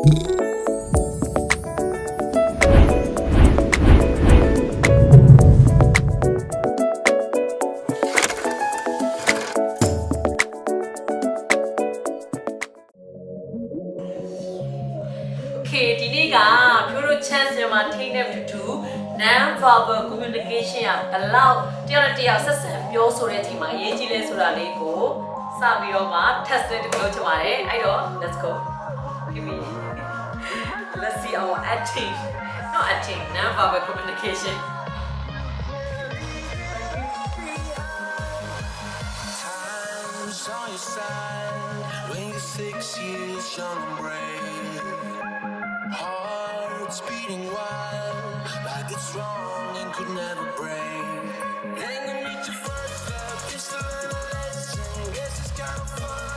เคဒီနေ့ကဖြိုးတို့ chance မြန်မာထိန်းတဲ့တူတူ non verbal communication ကဘယ်လောက်တယောက်နဲ့တယောက်ဆက်ဆံပြောဆိုတဲ့အချိန်မှာအရေးကြီးလဲဆိုတာလေးကိုစပြီးတော့မှ test လေးတစ်ခုလုပ်ချင်ပါတယ်အဲ့တော့ let's go let's see our acting not acting non verbal communication on your side when you're six years young and brave. Hearts beating wild like it's wrong and could never break. You meet your first love, learn a lesson. Guess it's fun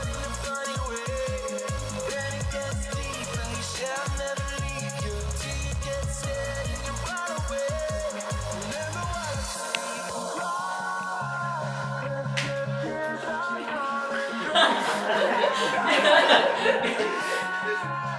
ハハハハ!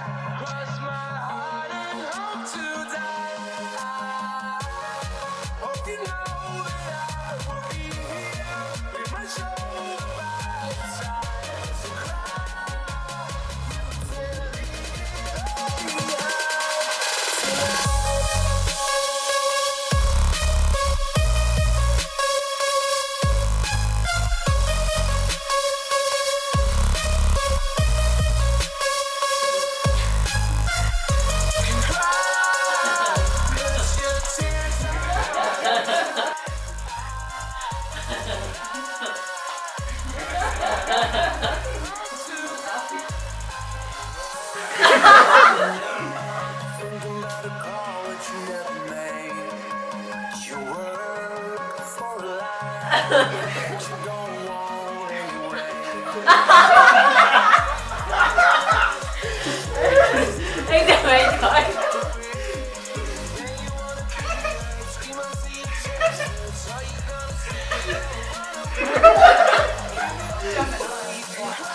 행정 매니저.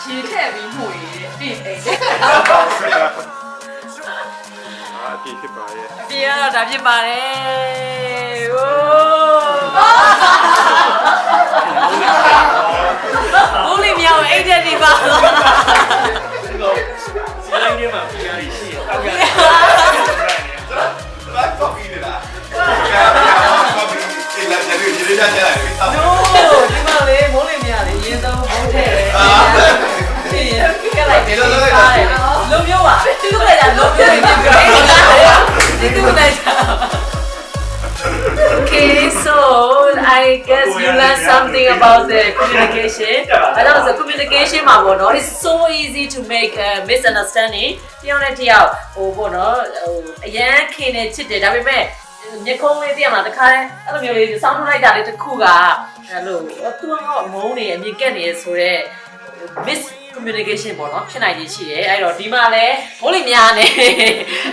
실패 미모이. อ่าพี่ขึ้นมาเนี่ย เบียร์ดับยิบมาเลยโอ้ ဖြစ်ပါရဲ့အပြေကတော့ဒါဖြစ်ပါတယ်ဟိုးဘူးလေးမြောင်အိတ်တဲ့ဒီပါ I guess you learned something about the communication. But that was the communication မှာပေါ့နော် It's so easy to make a misunderstanding. တယောက်နဲ့တယောက်ဟိုပေါ့နော်ဟိုအရန်ခင်နေချစ်တယ်ဒါပေမဲ့ညခုံးလေးတယောက်မှာတခါတည်းအဲ့လိုမျိုးလေးစောင်းထုတ်လိုက်တာလေးတစ်ခုကအဲ့လိုသူကတော့ငုံနေအမြင်ကက်နေဆိုတော့ miss communication ပေါ့နော်ဖြစ်နိုင်ခြင်းရှိတယ်အဲ့တော့ဒီမှာလဲဘိုးလေးများနေ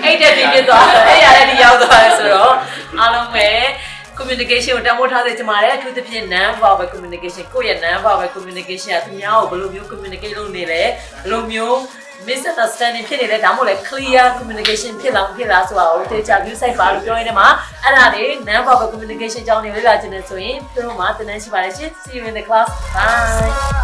အဲ့တက်ဒီဖြစ်သွားအဲ့ရတဲ့ဒီရောက်သွားတယ်ဆိုတော့အားလုံးပဲ communication ကိုတမိုးထားစေချင်ပါတယ်အထူးသဖြင့် non verbal communication ကိုယ့်ရဲ့ non verbal communication ကသူများကိုဘယ်လိုမျိုး communicate လုပ်နေလဲဘယ်လိုမျိုး misunderstanding ဖြစ်နေလဲဒါမှမဟုတ်လဲ clear communication ဖြစ်လာမဖြစ်လားဆိုတာကိုတေချာ view site ပါလို့ပြောရင်းထဲမှာအဲ့ဒါတွေ non verbal communication ကြောင်းတွေလေ့လာခြင်းနဲ့ဆိုရင်တို့မှာသင်တန်းရှိပါတယ်ရှင် see you in the class bye